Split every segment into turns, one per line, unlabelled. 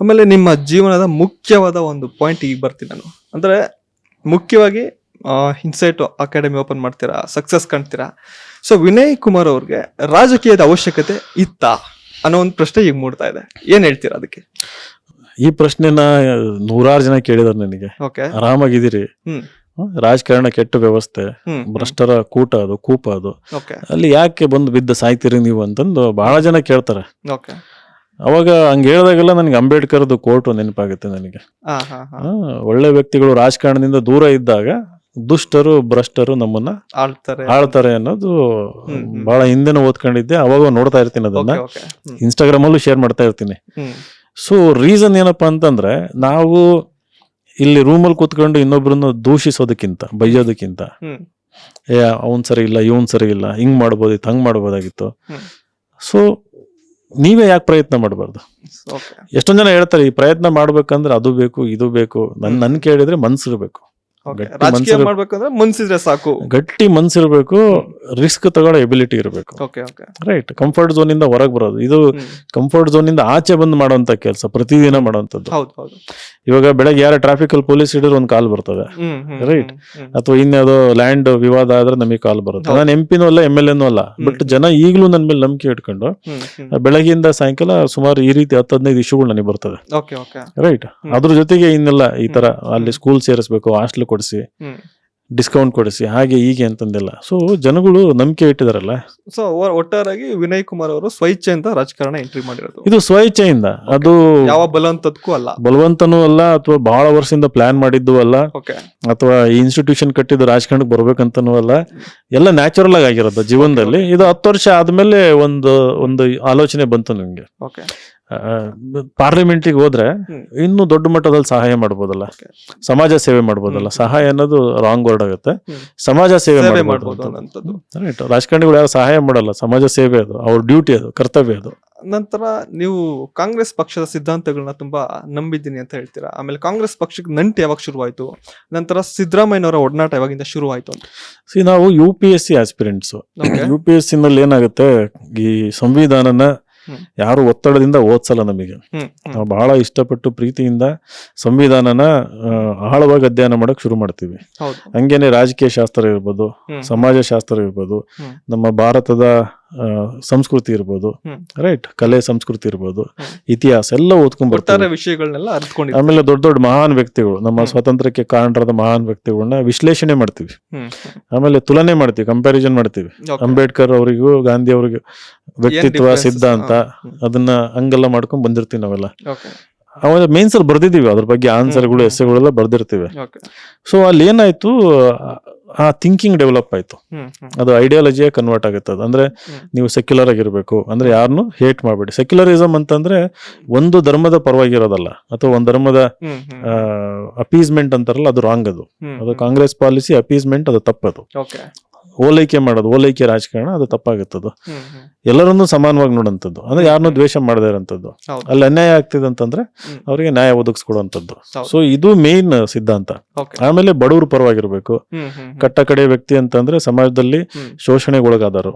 ಆಮೇಲೆ ನಿಮ್ಮ ಜೀವನದ ಮುಖ್ಯವಾದ ಒಂದು ಪಾಯಿಂಟ್ ಈಗ ಬರ್ತೀನಿ ನಾನು. ಅಂದ್ರೆ ಮುಖ್ಯವಾಗಿ ಇನ್ಸೈಟ್ ಅಕಾಡೆಮಿ ಓಪನ್ ಮಾಡ್ತೀರಾ ಸಕ್ಸಸ್ ಕಾಣ್ತೀರಾ? ಸೊ ವಿನಯ್ ಕುಮಾರ್ ಅವ್ರಿಗೆ ರಾಜಕೀಯದ ಅವಶ್ಯಕತೆ ಇತ್ತಾ? ಅನ್ನೋ ಒಂದು ಪ್ರಶ್ನೆ ಈಗ ಮೂಡ್ತಾ ಇದೆ. ಏನ್ ಹೇಳ್ತೀರಾ ಅದಕ್ಕೆ?
ಈ ಪ್ರಶ್ನೆನ ನೂರಾರು ಜನ ಕೇಳಿದಾರೆ ನನಗೆ.
ಓಕೆ
ಆರಾಮಾಗಿದ್ದೀರಿ? ರಾಜಕಾರಣ ಕೆಟ್ಟ ವ್ಯವಸ್ಥೆ. ಭ್ರಷ್ಟರ ಕೂಟ ಅದು ಕೂಪ ಅದು.
ಓಕೆ
ಅಲ್ಲಿ ಯಾಕೆ ಬಂದು ಬಿದ್ದ ಸಾಯ್ತೀರಿ ನೀವು ಅಂತಂದು ಬಹಳ ಜನ ಕೇಳ್ತಾರೆ. ಅವಾಗ ಹಂಗ ಹೇಳಿದಾಗೆಲ್ಲ ನನಗೆ ಅಂಬೇಡ್ಕರ್ದು ಕೋರ್ಟ್ ನೆನಪಾಗುತ್ತೆ ನನಗೆ. ಒಳ್ಳೆ ವ್ಯಕ್ತಿಗಳು ರಾಜಕಾರಣದಿಂದ ದೂರ ಇದ್ದಾಗ ದುಷ್ಟರು ಭ್ರಷ್ಟರು ನಮ್ಮನ್ನ
ಆಳ್ತಾರೆ.
ಆಳ್ತಾರೆ ಅನ್ನೋದು. ಬಹಳ ಹಿಂದೆನೂ ಓದ್ಕೊಂಡಿದ್ದೆ. ಅವಾಗ ನೋಡ್ತಾ ಇರ್ತೀನಿ ಅದನ್ನ. ಇನ್ಸ್ಟಾಗ್ರಾಮ್ ಅಲ್ಲೂ ಶೇರ್ ಮಾಡ್ತಾ ಇರ್ತೀನಿ. ಸೊ ರೀಸನ್ ಏನಪ್ಪಾ ಅಂತಂದ್ರೆ ನಾವು ಇಲ್ಲಿ ರೂಮಲ್ಲಿ ಕೂತ್ಕೊಂಡು ಇನ್ನೊಬ್ರನ್ನ ದೂಷಿಸೋದಕ್ಕಿಂತ ಬೈಯೋದಕ್ಕಿಂತ ಏ ಅವನ್ ಸರಿ ಇಲ್ಲ ಇವನ್ ಸರಿ ಇಲ್ಲ ಹಿಂಗ್ ಮಾಡ್ಬೋದಿತ್ತು ಹಂಗ್ ಮಾಡ್ಬೋದಾಗಿತ್ತು. ಸೊ ನೀವೇ ಯಾಕೆ ಪ್ರಯತ್ನ ಮಾಡಬಾರ್ದು? ಎಷ್ಟೊಂದು ಜನ ಹೇಳ್ತಾರೆ ಈ ಪ್ರಯತ್ನ ಮಾಡ್ಬೇಕಂದ್ರೆ ಅದು ಬೇಕು ಇದು ಬೇಕು. ನನ್ ನನ್ ಕೇಳಿದ್ರೆ ಮನ್ಸಿರ್ಬೇಕು.
ರಾಜಕೀಯ ಮಾಡ್ಬೇಕಂದ್ರೆ ಮನ್ಸಿದ್ರೆ ಸಾಕು.
ಗಟ್ಟಿ ಮನ್ಸಿರ್ಬೇಕು ರಿಸ್ಕ್ ತಗೊಳ್ಳೋ ಎಬಿಲಿಟಿ ಇರಬೇಕು.
Okay okay
right comfort zone ಇಂದ ಹೊರಗೆ ಬರೋದು. ಇದು ಕಂಫರ್ಟ್ ಝೋನ್ ಇಂದ ಆಚೆ ಬಂದು ಮಾಡುವಂತ ಕೆಲಸ ಪ್ರತಿದಿನ ಮಾಡುವಂತದ್ದು
ಹೌದು ಹೌದು.
ಇವಾಗ ಬೆಳಗ್ಗೆ ಯಾರ ಟ್ರಾಫಿಕ್ ಅಲ್ಲಿ ಪೊಲೀಸ್ ಹಿಡಿದ್ರೆ ಒಂದು ಕಾಲ್ ಬರ್ತದೆ.
ರೈಟ್.
ಅಥವಾ ಇನ್ಯಾವುದೋ ಲ್ಯಾಂಡ್ ವಿವಾದ ಆದ್ರೆ ನಮಗೆ ಕಾಲ್ ಬರುತ್ತೆ. ನಾನು ಎಂ ಪಿನೂ ಅಲ್ಲ ಎಂ ಎಲ್ ಎನೂ ಅಲ್ಲ ಬಟ್ ಜನ ಈಗಲೂ ನನ್ನ ಮೇಲೆ ನಂಬಿಕೆ ಇಟ್ಕೊಂಡು ಬೆಳಗ್ಗೆಯಿಂದ ಸಾಯಂಕಾಲ ಸುಮಾರು ಈ ರೀತಿ ಹತ್ತು ಹದಿನೈದು ಇಶ್ಯೂಗಳು ನನಗೆ ಬರ್ತದೆ. ರೈಟ್ ಅದ್ರ ಜೊತೆಗೆ ಇನ್ನೆಲ್ಲ ಈ ತರ ಅಲ್ಲಿ ಸ್ಕೂಲ್ ಸೇರಿಸಬೇಕು ಹಾಸ್ಟೆಲ್ ಕೊಡಿಸಿ ಡಿಸ್ಕೌಂಟ್ ಕೊಡಿಸಿ ಹಾಗೆ ಹೀಗೆ ಅಂತಂದೆಲ್ಲ. ಸೊ ಜನಗಳು ನಂಬಿಕೆ ಇಟ್ಟಿದಾರಲ್ಲ?
ಸೊ ಒಟ್ಟಾರಾಗಿ ವಿನಯ್ ಕುಮಾರ್ ಅವರು ಸ್ವಇಚ್ಛೆಯಿಂದ ರಾಜಕಾರಣ ಎಂಟ್ರಿ ಮಾಡಿರೋದು.
ಇದು ಸ್ವಇಚ್ಛೆಯಿಂದ. ಅದು
ಯಾವ ಬಲವಂತದಕ್ಕೂ ಅಲ್ಲ.
ಬಲವಂತನೂ ಅಲ್ಲ ಅಥವಾ ಬಹಳ ವರ್ಷದಿಂದ ಪ್ಲಾನ್ ಮಾಡಿದ್ದು ಅಲ್ಲ. ಅಥವಾ ಈ ಇನ್ಸ್ಟಿಟ್ಯೂಷನ್ ಕಟ್ಟಿದ್ದು ರಾಜಕಾರಣಕ್ಕೆ ಬರ್ಬೇಕಂತನೂ ಅಲ್ಲ. ಎಲ್ಲ ನ್ಯಾಚುರಲ್ ಆಗಿ ಆಗಿರೋದು ಜೀವನದಲ್ಲಿ. ಇದು ಹತ್ತು ವರ್ಷ ಆದ್ಮೇಲೆ ಒಂದು ಒಂದು ಆಲೋಚನೆ ಬಂತು ನಿಮ್ಗೆ.
ಓಕೆ
ಪಾರ್ಲಿಮೆಂಟಿಗೆ ಹೋದ್ರೆ ಇನ್ನು ದೊಡ್ಡ ಮಟ್ಟದಲ್ಲಿ ಸಹಾಯ ಮಾಡ್ಬೋದಲ್ಲ. ಸಮಾಜ ಸೇವೆ ಮಾಡ್ಬೋದಲ್ಲ. ಸಹಾಯ ಅನ್ನೋದು ರಾಂಗ್ ವರ್ಡ್ ಆಗುತ್ತೆ. ಸಮಾಜ ಸೇವೆ ಮಾಡ್ಬೋದು Right. ರಾಜಕಾರಣಿಗಳು ಯಾರು ಸಹಾಯ ಮಾಡಲ್ಲ. ಸಮಾಜ ಸೇವೆ ಅದು. ಅವ್ರ ಡ್ಯೂಟಿ ಅದು ಕರ್ತವ್ಯ ಅದು.
ನಂತರ ನೀವು ಕಾಂಗ್ರೆಸ್ ಪಕ್ಷದ ಸಿದ್ಧಾಂತಗಳನ್ನ ತುಂಬಾ ನಂಬಿದ್ದೀನಿ ಅಂತ ಹೇಳ್ತೀರಾ? ಆಮೇಲೆ ಕಾಂಗ್ರೆಸ್ ಪಕ್ಷಕ್ಕೆ ನಂಟು ಯಾವಾಗ ಶುರುವಾಯ್ತು? ನಂತರ ಸಿದ್ದರಾಮಯ್ಯನವರ ಒಡನಾಟ ಯಾವಾಗಿಂದ ಶುರುವಾಯಿತು
ಸಿ ನಾವು U P S C aspirants. U P S C ನಲ್ಲಿ ಏನಾಗುತ್ತೆ? ಈ ಸಂವಿಧಾನನ. ಯಾರು ಒತ್ತಡದಿಂದ ಓದ್ಸಲ್ಲ ನಮಗೆ. ನಾವು ಬಹಳ ಇಷ್ಟಪಟ್ಟು ಪ್ರೀತಿಯಿಂದ ಸಂವಿಧಾನನ ಆಳವಾಗಿ ಅಧ್ಯಯನ ಮಾಡಕ್ ಶುರು ಮಾಡ್ತೀವಿ. ಹಂಗೇನೆ ರಾಜಕೀಯ ಶಾಸ್ತ್ರ ಇರ್ಬೋದು. ಸಮಾಜ ಶಾಸ್ತ್ರ ಇರ್ಬೋದು ನಮ್ಮ ಭಾರತದ ಸಂಸ್ಕೃತಿ ಇರ್ಬೋದು ರೈಟ್ ಕಲೆ ಸಂಸ್ಕೃತಿ ಇರ್ಬೋದು ಇತಿಹಾಸ ಎಲ್ಲ ಓದ್ಕೊಂಡ್
ಒಟ್ಟಾರೆ
ಬರ್ತಾರೆ
ವಿಷಯಗಳನ್ನೆಲ್ಲ ಅರ್ಥಕೊಂಡು
ಆಮೇಲೆ ದೊಡ್ಡ ದೊಡ್ಡ ಮಹಾನ್ ವ್ಯಕ್ತಿಗಳು ನಮ್ಮ ಸ್ವಾತಂತ್ರ್ಯಕ್ಕೆ ಕಾರಣರಾದ ಮಹಾನ್ ವ್ಯಕ್ತಿಗಳನ್ನ ವಿಶ್ಲೇಷಣೆ ಮಾಡ್ತೀವಿ. ಆಮೇಲೆ ತುಲನೆ ಮಾಡ್ತೀವಿ ಕಂಪ್ಯಾರಿಸನ್ ಮಾಡ್ತೀವಿ. ಅಂಬೇಡ್ಕರ್ ಅವರಿಗೂ ಗಾಂಧಿ ಅವರಿಗೂ ವ್ಯಕ್ತಿತ್ವ ಸಿದ್ಧಾಂತ. ಅದನ್ನ ಹಂಗೆಲ್ಲ ಮಾಡ್ಕೊಂಡ್ ಬಂದಿರ್ತೀವಿ ನಾವೆಲ್ಲ. ಅವಾಗ ಮೇನ್ಸ್ ಬರ್ದಿದ್ದೀವಿ ಅದ್ರ ಬಗ್ಗೆ ಆನ್ಸರ್ಗಳು. ಎಸ್ಸೆಗಳೆಲ್ಲ ಬರ್ದಿರ್ತೀವಿ. ಸೊ ಅಲ್ಲಿ ಏನಾಯ್ತು ಆ ಥಿಂಕಿಂಗ್ ಡೆವಲಪ್ ಆಯ್ತು. ಅದು ಐಡಿಯಾಲಜಿಯೇ ಕನ್ವರ್ಟ್ ಆಗುತ್ತೆ ಅದು. ಅಂದ್ರೆ ನೀವು ಸೆಕ್ಯುಲರ್ ಆಗಿರ್ಬೇಕು ಅಂದ್ರೆ ಯಾರನ್ನು ಹೇಟ್ ಮಾಡಬೇಡಿ. ಸೆಕ್ಯುಲರಿಸಮ್ ಅಂತಂದ್ರೆ ಒಂದು ಧರ್ಮದ ಪರವಾಗಿರೋದಲ್ಲ. ಅಥವಾ ಒಂದು ಧರ್ಮದ ಅಪೀಸ್ಮೆಂಟ್ ಅಂತಾರಲ್ಲ ಅದು ರಾಂಗ್ ಅದು. ಅದು ಕಾಂಗ್ರೆಸ್ ಪಾಲಿಸಿ ಅಪೀಸ್ಮೆಂಟ್ ಅದು ತಪ್ಪದು. ಓಲೈಕೆ ಮಾಡೋದು ಓಲೈಕೆ ರಾಜಕಾರಣ ಅದು ತಪ್ಪಾಗುತ್ತದು. ಎಲ್ಲರನ್ನೂ ಸಮಾನವಾಗಿ ನೋಡಂತದ್ದು ಅಂದ್ರೆ ಯಾರನ್ನೂ ದ್ವೇಷ ಮಾಡದೇ ಇರೋಂಥದ್ದು. ಅಲ್ಲಿ ಅನ್ಯಾಯ ಆಗ್ತಿದೆ ಅಂತಂದ್ರೆ. ಅವರಿಗೆ ನ್ಯಾಯ ಒದಗಿಸ್ಕೊಡುವಂಥದ್ದು. ಸೊ ಇದು ಮೇನ್ ಸಿದ್ಧಾಂತ. ಆಮೇಲೆ ಬಡವರು ಪರವಾಗಿರ್ಬೇಕು. ಕಟ್ಟ ಕಡೆ ವ್ಯಕ್ತಿ ಅಂತಂದ್ರೆ ಸಮಾಜದಲ್ಲಿ
ಶೋಷಣೆಗೆ
ಶೋಷಣೆಗೊಳಗಾದರು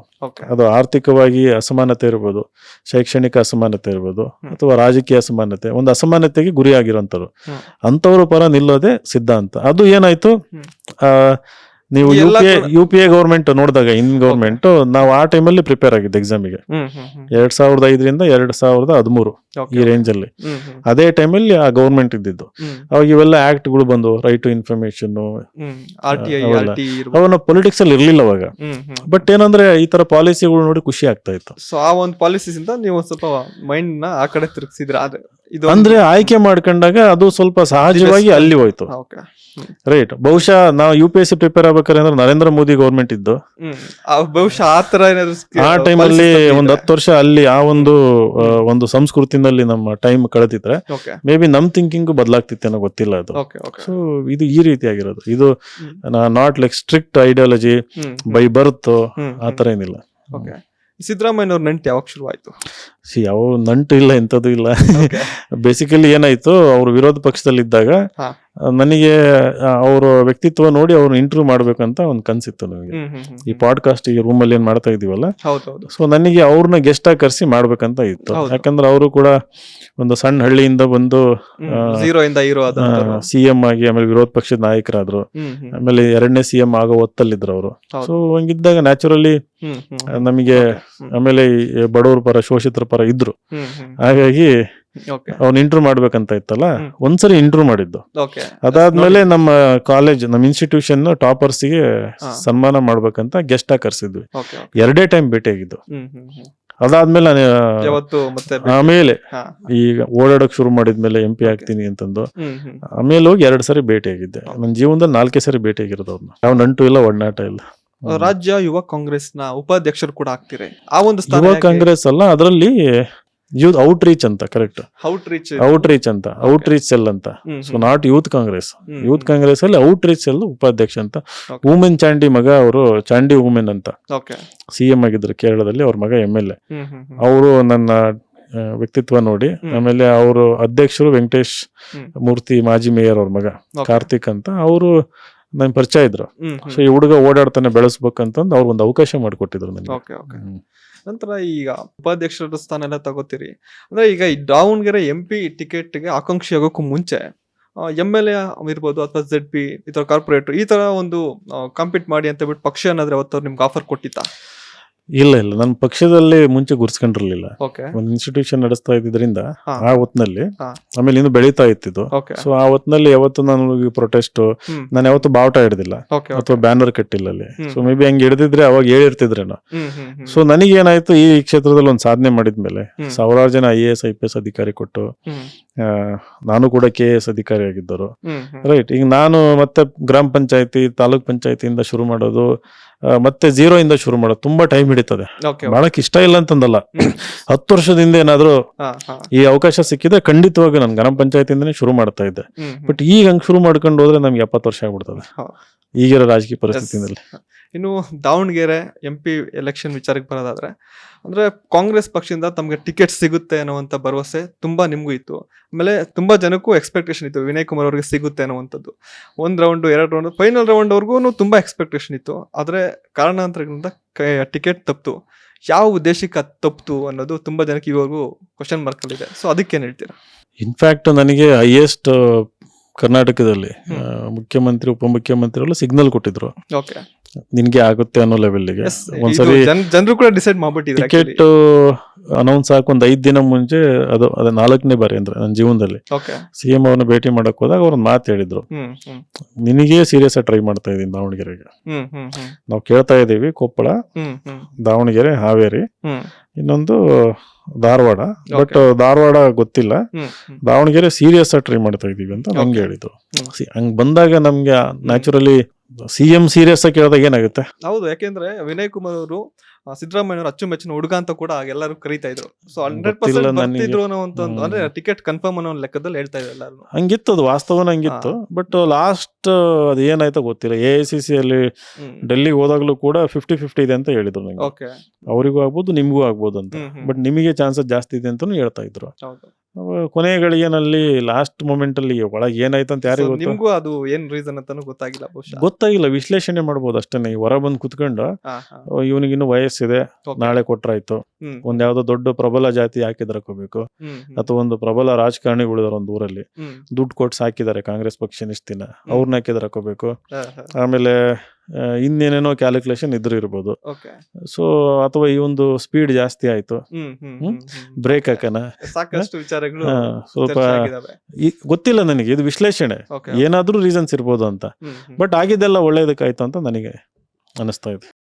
ಅದು ಆರ್ಥಿಕವಾಗಿ ಅಸಮಾನತೆ ಇರ್ಬೋದು ಶೈಕ್ಷಣಿಕ ಅಸಮಾನತೆ ಇರ್ಬೋದು ಅಥವಾ ರಾಜಕೀಯ ಅಸಮಾನತೆ ಒಂದು ಅಸಮಾನತೆಗೆ ಗುರಿ ಆಗಿರೋಂಥವ್ರು. ಅಂಥವ್ರ ಪರ ನಿಲ್ಲೋದೇ ಸಿದ್ಧಾಂತ. ಅದು ಏನಾಯ್ತು? ಆ, ನೀವು ಯು
ಎಲ್ಲ
P A U P A government ನೋಡಿದಾಗ ಇನ್ ಗೌರ್ಮೆಂಟ್ ನಾವು ಆ ಟೈಮಲ್ಲಿ ಪ್ರಿಪೇರ್ ಆಗಿದ್ದು ಎಕ್ಸಾಮಿಗೆ
ಹ್ಮ್ ಹ್ಮ್ ಹ್ಮ್.
ಎರಡ್ ಸಾವಿರದ ಐದರಿಂದ ಎರಡ್ ಸಾವಿರದ ಹದಿಮೂರು ಈ ರೇಂಜ್ ಅಲ್ಲಿ.
ಹ್ಮ್ ಹ್ಮ್.
ಅದೇ ಟೈಮಲ್ಲಿ ಆ ಗೌರ್ಮೆಂಟ್ ಇದ್ದಿದ್ದು.
ಹ್ಮ್.
ಅವಾಗ ಇವೆಲ್ಲ ಆಕ್ಟ್ಗಳು ಬಂದು right to information
hmm R T I
ಅವೆಲ್ಲ.
ಆರ್ ಟಿ ಇರ್ಬೋದು.
ಅವನ್ನ ಪೊಲಿಟಿಕ್ಸ್ ಅಲ್ಲಿ ಇರ್ಲಿಲ್ಲ ಅವಾಗ.
ಹ್ಮ್ ಹ್ಮ್.
ಬಟ್ ಏನಂದ್ರೆ ಈ ತರ ಪಾಲಿಸಿಗಳು ನೋಡಿ ಖುಷಿ ಆಗ್ತಾ ಇತ್ತು.
ಸೊ ಆ ಒಂದು ಪಾಲಿಸೀಸ್ ಇಂದ ನೀವು ಒಂದ್ ಸ್ವಲ್ಪ ಮೈಂಡ್ನ ಆ ಕಡೆ ತಿರುಗಿಸಿದ್ರೆ. ಆದ್ರೆ ಇದು
ಅಂದ್ರೆ ಆಯ್ಕೆ ಮಾಡ್ಕೊಂಡಾಗ ಅದು ಸ್ವಲ್ಪ ಸಹಜವಾಗಿ ಅಲ್ಲಿ ಹೋಯ್ತು. ರೈಟ್ ಬಹುಶಃ ನಾವು U P S C prepare ಆಗ್ಬೇಕಾದ್ರೆ ಅಂದ್ರೆ ನರೇಂದ್ರ ಮೋದಿ ಗೌರ್ಮೆಂಟ್ ಇದ್ದು.
ಆ ಬಹುಶಃ ಆ ತರ ಏನಾದ್ರು
ಆ ಟೈಮಲ್ಲಿ ಒಂದ್ ಹತ್ತು ವರ್ಷ ಅಲ್ಲಿ ಆ ಒಂದು ಒಂದು ಸಂಸ್ಕೃತಿನಲ್ಲಿ ನಮ್ಮ ಟೈಮ್ ಕಳೆದಿದ್ರೆ ಮೇ ಬಿ ನಮ್ ಥಿಂಕಿಂಗ್ ಬದಲಾಗ್ತಿತ್ತೇನೋ ಗೊತ್ತಿಲ್ಲ ಅದು. ಸೊ ಇದು ಈ ರೀತಿಯಾಗಿರೋದು ಇದು
ಹ್ಮ್.
Not like strict ideology by birth ಆ ತರ ಏನಿಲ್ಲ.
ಓಕೆ. ಸಿದ್ದರಾಮಯ್ಯನವ್ರ ನಂಟು ಯಾವಾಗ ಶುರು ಆಯ್ತು
ಸಿ ಯಾವ ನಂಟು ಇಲ್ಲ ಎಂಥದ್ದು ಇಲ್ಲ. ಬೇಸಿಕಲಿ ಏನಾಯ್ತು ಅವ್ರು ವಿರೋಧ ಪಕ್ಷದಲ್ಲಿದ್ದಾಗ ನನಗೆ ಅವರ ವ್ಯಕ್ತಿತ್ವ ನೋಡಿ ಅವ್ರನ್ನ ಇಂಟರ್ವ್ಯೂ ಮಾಡ್ಬೇಕಂತ ಒಂದು ಕನ್ಸಿತ್ತು ನನಗೆ ಈ ಪಾಡ್ಕಾಸ್ಟ್ ಈ ರೂಮಲ್ಲಿ ಏನ್ ಮಾಡ್ತಾ ಇದೀವಲ್ಲ ಸೊ ನನಗೆ ಅವ್ರನ್ನ ಗೆಸ್ಟ್ ಆಗಿ ಕರೆಸಿ ಮಾಡ್ಬೇಕಂತ ಇತ್ತು. ಯಾಕಂದ್ರೆ ಅವರು ಕೂಡ ಒಂದು ಸಣ್ಣ ಹಳ್ಳಿಯಿಂದ ಬಂದು ಸಿ ಎಂ ಆಗಿ ಆಮೇಲೆ ವಿರೋಧ ಪಕ್ಷದ ನಾಯಕರಾದ್ರು. ಆಮೇಲೆ ಎರಡನೇ ಸಿ ಎಂ ಆಗೋ ಒತ್ತಲ್ಲಿದ್ರು ಅವರು. ಸೊ ಹಂಗಿದ್ದಾಗ ನ್ಯಾಚುರಲಿ ನಮಗೆ ಆಮೇಲೆ ಬಡವರ ಪರ ಶೋಷಿತರ ಪರ ಇದ್ರು. ಹಾಗಾಗಿ ಅವ್ನ ಇಂಟರ್ವ್ಯೂ ಮಾಡ್ಬೇಕಂತ ಇತ್ತಲ್ಲ. ಒಂದ್ಸರಿ ಇಂಟರ್ವ್ಯೂ ಮಾಡಿದ್ದು. ಅದಾದ್ಮೇಲೆ ನಮ್ಮ ಕಾಲೇಜ್ ನಮ್ಮ ಇನ್ಸ್ಟಿಟ್ಯೂಷನ್
ಟಾಪರ್ಸ್ಗೆ.
ಸನ್ಮಾನ ಮಾಡ್ಬೇಕಂತ ಗೆಸ್ಟ್ ಆಗಿ ಕರ್ಸಿದ್ವಿ. ಎರಡೇ ಟೈಮ್
ಭೇಟಿ ಆಗಿದ್ದು.
ಅದಾದ್ಮೇಲೆ ನಾನು ಆಮೇಲೆ ಈಗ ಓಡಾಡಕ್ ಶುರು ಮಾಡಿದ್ಮೇಲೆ ಎಂ ಪಿ ಆಗ್ತೀನಿ ಅಂತಂದು. ಆಮೇಲೆ ಹೋಗಿ ಎರಡ್ ಸರಿ ಭೇಟಿಯಾಗಿದ್ದೆ ನನ್ನ ಜೀವನದಲ್ಲಿ ನಾಲ್ಕೇ ಸರಿ ಭೇಟಿಯಾಗಿರೋದು ಅವ್ರನ್ನ ಯಾವ ನಂಟು ಇಲ್ಲ ಒಡನಾಟ ಇಲ್ಲ.
ರಾಜ್ಯ ಯುವ ಕಾಂಗ್ರೆಸ್ನ ಉಪಾಧ್ಯಕ್ಷರು ಕೂಡ ಆಗ್ತಿರಿ. ಆ ಒಂದು ಸ್ಥಾನ
ಯುವ ಕಾಂಗ್ರೆಸ್ ಅಲ್ಲ ಅದರಲ್ಲಿ ಯೂತ್ ಔಟ್ ರೀಚ್ ಅಂತ correct
outreach
outreach ಅಂತ. ಔಟ್ ರೀಚ್ ಸೆಲ್ ಅಂತ so not youth Congress youth Congress ಅಲ್ಲಿ ಔಟ್ ರೀಚ್ ಸೆಲ್ ಉಪಾಧ್ಯಕ್ಷ ಅಂತ.
Okay.
ವುಮೆನ್ ಚಾಂಡಿ ಮಗ ಅವರು ಚಾಂಡಿ ವುಮೆನ್ ಅಂತ. ಸಿ ಎಂ ಆಗಿದ್ರು ಕೇರಳದಲ್ಲಿ ಅವ್ರ ಮಗ M L A
hmm hmm hmm.
ಅವರು ನನ್ನ ಆ, ವ್ಯಕ್ತಿತ್ವ ನೋಡಿ
ಹ್ಮ್.
ಆಮೇಲೆ ಅವರು ಅಧ್ಯಕ್ಷರು ವೆಂಕಟೇಶ್
ಹ್ಮ್.
ಮೂರ್ತಿ ಮಾಜಿ ಮೇಯರ್ ಅವ್ರ ಮಗ
Okay.
ಕಾರ್ತಿಕ್ ಅಂತ. ಅವರು ನನ್ ಪರಿಚಯ ಇದ್ರು. ಸೊ ಈ ಹುಡುಗ ಓಡಾಡ್ತಾನೆ ಬೆಳೆಸ್ಬೇಕಂತಂದು ಅವ್ರು ಒಂದು ಅವಕಾಶ ಮಾಡಿಕೊಟ್ಟಿದ್ರು ನನಗೆ.
ಓಕೆ ಓಕೆ ನಂತರ ಈಗ ಉಪಾಧ್ಯಕ್ಷರ ಸ್ಥಾನ ಎಲ್ಲ ತಗೋತೀರಿ. ಅಂದ್ರೆ ಈಗ ಈ ದಾವಣಗೆರೆ ಎಂ ಪಿ ಟಿಕೆಟ್ಗೆ ಆಕಾಂಕ್ಷಿ ಆಗೋಕ್ಕೂ ಮುಂಚೆ ಎಂ ಎಲ್ ಎ ಇರ್ಬೋದು ಅಥವಾ ಜೆಡ್ ಪಿ ಈ ತರ ಕಾರ್ಪೊರೇಟ್ ಈ ತರ ಒಂದು ಕಾಂಪೀಟ್ ಮಾಡಿ ಅಂತ ಬಿಟ್ಟು ಪಕ್ಷ ಏನಾದ್ರೆ ಅವತ್ತು ನಿಮ್ಗೆ ಆಫರ್ ಕೊಟ್ಟಿತ್ತಾ?
ಇಲ್ಲ ಇಲ್ಲ. ನನ್ನ ಪಕ್ಷದಲ್ಲಿ ಮುಂಚೆ ಗುರ್ಸ್ಕೊಂಡಿರ್ಲಿಲ್ಲ.
ಓಕೆ
ಒಂದು ಇನ್ಸ್ಟಿಟ್ಯೂಷನ್ ನಡೆಸ್ತಾ ಇದ್ದಿದ್ರಿಂದ
ಹಾ.
ಆ ಹೊತ್ನಲ್ಲಿ
ಹಾ.
ಆಮೇಲೆ ಇನ್ನು ಬೆಳೀತಾ ಇತ್ತಿದ್ದು
ಓಕೆ
ಸೊ ಆ ಹೊತ್ನಲ್ಲಿ ಯಾವತ್ತು ನಾನು ಪ್ರೊಟೆಸ್ಟ್
ಹ್ಮ್.
ನಾನು ಯಾವತ್ತು ಬಾವುಟ ಹಿಡ್ದಿಲ್ಲ.
ಓಕೆ
ಅಥವಾ ಬ್ಯಾನರ್ ಕಟ್ಟಿಲ್ಲ ಅಲ್ಲಿ. ಸೊ ಮೇ ಬಿ ಹಂಗೆ ಹಿಡಿದಿದ್ರೆ ಅವಾಗ ಹೇಳಿರ್ತಿದ್ರೇನೋ.
ಹ್ಮ್ ಹ್ಮ್ ಹ್ಮ್.
ಸೊ ನನಗೆ ಏನಾಯ್ತು ಈ ಕ್ಷೇತ್ರದಲ್ಲಿ ಒಂದು ಸಾಧನೆ ಮಾಡಿದ್ಮೇಲೆ. ಸಾವಿರಾರು ಜನ I A S I P S ಅಧಿಕಾರಿ ಕೊಟ್ಟು
ಹ್ಮ್.
ನಾನು ಕೂಡ ಕೆ ಎಸ್ ಅಧಿಕಾರಿ ಆಗಿದ್ದರು
ಹ್ಮ್ ಹ್ಮ್.
ರೈಟ್ ಈಗ ನಾನು ಮತ್ತೆ ಗ್ರಾಮ ಪಂಚಾಯತಿ ತಾಲೂಕ್ ಪಂಚಾಯತಿಯಿಂದ ಶುರು ಮಾಡೋದು ಮತ್ತೆ ಝೀರೋ ಇಂದ ಶುರು ಮಾಡೋದು ತುಂಬಾ ಟೈಮ್ ಹಿಡಿತದೆ. ಮಾಡಕ್ ಇಷ್ಟ ಇಲ್ಲ ಅಂತಂದಲ್ಲ. ಹತ್ತು ವರ್ಷದಿಂದ ಏನಾದ್ರು
ಹಾ ಹಾ.
ಈ ಅವಕಾಶ ಸಿಕ್ಕಿದ್ರೆ ಖಂಡಿತವಾಗಿ ನಾನು ಗ್ರಾಮ ಪಂಚಾಯತಿಯಿಂದನೇ ಶುರು ಮಾಡ್ತಾ ಇದ್ದೆ. ಬಟ್ ಈಗ ಹಂಗ್ ಶುರು ಮಾಡ್ಕೊಂಡು ಹೋದ್ರೆ ನಮ್ಗೆ ಎಪ್ಪತ್ತು ವರ್ಷ ಆಗ್ಬಿಡ್ತದೆ. ಈಗಿರೋ ರಾಜಕೀಯ ಪರಿಸ್ಥಿತಿನಲ್ಲಿ
ಇನ್ನು ದಾವಣಗೆರೆ ಎಂ ಪಿ ಎಲೆಕ್ಷನ್ ವಿಚಾರಕ್ಕೆ ಬರೋದಾದ್ರೆ ಅಂದ್ರೆ ಕಾಂಗ್ರೆಸ್ ಪಕ್ಷದಿಂದ ತಮಗೆ ಟಿಕೆಟ್ ಸಿಗುತ್ತೆ ಅನ್ನುವಂತ ಭರವಸೆ ತುಂಬಾ ನಿಮಗೂ ಇತ್ತು. ಆಮೇಲೆ ತುಂಬಾ ಜನಕ್ಕೂ ಎಕ್ಸ್ಪೆಕ್ಟೇಷನ್ ಇತ್ತು ವಿನಯ್ ಕುಮಾರ್ ಅವ್ರಿಗೆ ಸಿಗುತ್ತೆ ಅನ್ನುವಂಥದ್ದು. ಒಂದು ರೌಂಡ್ ಎರಡು ರೌಂಡ್ ಫೈನಲ್ ರೌಂಡ್ ಅವ್ರಿಗೂ ತುಂಬಾ ಎಕ್ಸ್ಪೆಕ್ಟೇಷನ್ ಇತ್ತು. ಆದ್ರೆ ಕಾರಣಾಂತರಗಳಿಂದ ಟಿಕೆಟ್ ತಪ್ತು. ಯಾವ ಉದ್ದೇಶಕ್ಕೆ ತಪ್ಪು ತಪ್ತು ಅನ್ನೋದು ತುಂಬಾ ಜನಕ್ಕೆ ಇವಾಗೂ ಕ್ವಶನ್ ಮಾರ್ಕ್ ಇದೆ. ಸೊ ಏನು ಹೇಳ್ತೀರಾ?
ಇನ್ಫ್ಯಾಕ್ಟ್ ನನಗೆ ಹೈಯೆಸ್ಟ್ ಕರ್ನಾಟಕದಲ್ಲಿ ಮುಖ್ಯಮಂತ್ರಿ ಉಪಮುಖ್ಯಮಂತ್ರಿಗಳು ಸಿಗ್ನಲ್ ಕೊಟ್ಟಿದ್ರು. ನಿನ್ಗೆ ಆಗುತ್ತೆ ಅನ್ನೋ ಲೆವೆಲ್ಗೆ ಒಂದ್ಸರಿ
ಜನರು ಕೂಡ ಡಿಸೈಡ್ ಮಾಡ್ಬಿಟ್ಟಿದ್ರು
ಟಿಕೆಟ್ ಅನೌನ್ಸ್ ಹಾಕ ಒಂದ್ ಐದ್ ದಿನ ಮುಂಚೆ ಅದು ಅದ ನಾಲ್ಕನೇ ಬಾರಿ ಅಂದ್ರೆ ನನ್ನ ಜೀವನದಲ್ಲಿ. ಸಿ ಎಂ ಅವ್ರನ್ನ ಭೇಟಿ ಮಾಡಕ್ ಹೋದಾಗ ಅವ್ರ ಮಾತು ಹೇಳಿದ್ರು. ನಿನಗೆ ಸೀರಿಯಸ್ ಆಗಿ ಟ್ರೈ ಮಾಡ್ತಾ ಇದೀನಿ ದಾವಣಗೆರೆಗೆ. ನಾವು ಕೇಳ್ತಾ ಇದೀವಿ ಕೊಪ್ಪಳ ದಾವಣಗೆರೆ ಹಾವೇರಿ. ಇನ್ನೊಂದು ಧಾರವಾಡ ಬಟ್ ಧಾರವಾಡ ಗೊತ್ತಿಲ್ಲ. ದಾವಣಗೆರೆ ಸೀರಿಯಸ್ ಆಗಿ ಟ್ರೈ ಮಾಡ್ತಾ ಇದೀವಿ ಅಂತ
ನಮ್ಗೆ.
ಹೇಳಿದ್ರು ಹಂಗ್ ಬಂದಾಗ ನಮ್ಗೆ ನ್ಯಾಚುರಲಿ ಸಿ ಎಂ ಸೀರಿಯಸ್ ಆಗಿ ಕೇಳಿದಾಗ ಏನಾಗುತ್ತೆ?
ಹೌದು ಯಾಕೆಂದ್ರೆ ವಿನಯ್ ಕುಮಾರ್ ಅವರು ಸಿದ್ದರಾಮಯ್ಯ ಅವರು ಅಚ್ಚುಮೆಚ್ಚಿನ ಹುಡುಗ ಅಂತ ಕೂಡ ಎಲ್ಲರೂ ಕರೀತಾ ಇದ್ರು. ಸೊ ಹಂಡ್ರೆಡ್
ಗೊತ್ತಿಲ್ಲ
ಪರ್ಸೆಂಟ್
ನನಗೆ.
ಬರ್ತಿದ್ರು ಅನ್ನೋ ಒಂದು ಅಂದ್ರೆ ಟಿಕೆಟ್ ಕನ್ಫರ್ಮ್ ಅನ್ನೋ ಒಂದ್ ಲೆಕ್ಕದಲ್ಲಿ ಹೇಳ್ತಾ ಇದ್ರು ಎಲ್ಲರೂ.
ಹಂಗಿತ್ತು ಅದು ವಾಸ್ತವನ ಹಂಗಿತ್ತು. ಬಟ್ ಲಾಸ್ಟ್ ಅದು ಏನಾಯ್ತೋ ಗೊತ್ತಿಲ್ಲ. ಎ ಐ ಸಿ ಸಿ ಅಲ್ಲಿ ಡೆಲ್ಲಿಗೆ ಹೋದಾಗ್ಲೂ ಕೂಡ ಫಿಫ್ಟಿ ಫಿಫ್ಟಿ ಇದೆ ಅಂತ ಹೇಳಿದ್ರು ನಂಗೆ.
ಓಕೆ
ಅವರಿಗೂ ಆಗ್ಬೋದು ನಿಮಗೂ ಆಗ್ಬೋದು ಅಂತ. ಬಟ್ ನಿಮಗೆ ಚಾನ್ಸಸ್ ಜಾಸ್ತಿ ಇದೆ ಅಂತಾನು ಹೇಳ್ತಾ ಇದ್ರು.
ಹೌದು.
ಕೊನೆ ಗಳಿಗೆನಲ್ಲಿ ಲಾಸ್ಟ್ ಮೂಮೆಂಟ್ ಅಲ್ಲಿ ಒಳಗೆ ಏನಾಯ್ತು ಅಂತ ಯಾರಿಗೂ
ನಿಮಗೂ ಅದು ಏನ್ ರೀಸನ್ ಅಂತಾನು ಗೊತ್ತಾಗಿಲ್ಲ ಬಹುಶಃ
ಗೊತ್ತಾಗಿಲ್ಲ ವಿಶ್ಲೇಷಣೆ ಮಾಡ್ಬೋದು ಅಷ್ಟೇ ಹೊರ ಬಂದು ಕುತ್ಕೊಂಡು
ಇವನಿಗಿನ್ನು ಹಾ.
ಇವನಿಗೆ ಇನ್ನು ವಯಸ್ಸಿದೆ. ನಾಳೆ ಕೊಟ್ರಾಯ್ತು ಒಂದ್ ಯಾವ್ದೋ ದೊಡ್ಡ ಪ್ರಬಲ ಜಾತಿ
ಹ್ಮ್,
ಅಥವಾ ಒಂದು ಪ್ರಬಲ ರಾಜಕಾರಣಿಗಳಿದಾರೆ ಒಂದ್ ಊರಲ್ಲಿ. ದುಡ್ಡು ಕೊಟ್ಟು ಸಾಕಿದ್ದಾರೆ ಕಾಂಗ್ರೆಸ್ ಪಕ್ಷ ನಿಷ್ಠಿನ ದಿನ. ಅವ್ರನ್ನ ಹಾಕಿದ್ರೆ ಹಾಕೋಬೇಕು. ಆಮೇಲೆ ಇನ್ನೇನೇನೋ ಕ್ಯಾಲ್ಕುಲೇಷನ್ ಇದ್ರೂ ಇರ್ಬೋದು. ಸೊ ಅಥವಾ ಈ ಒಂದು ಸ್ಪೀಡ್ ಜಾಸ್ತಿ ಆಯ್ತು. ಬ್ರೇಕ್ ಹಾಕನ? ಸ್ವಲ್ಪ ಗೊತ್ತಿಲ್ಲ ನನಗೆ ಇದು ವಿಶ್ಲೇಷಣೆ. ಏನಾದ್ರೂ ರೀಸನ್ಸ್ ಇರ್ಬೋದು ಅಂತ. ಬಟ್ ಆಗಿದ್ದೆಲ್ಲ ಒಳ್ಳೇದಕ್ಕಾಯ್ತು ಅಂತ ನನಗೆ ಅನಿಸ್ತಾ ಇದೆ.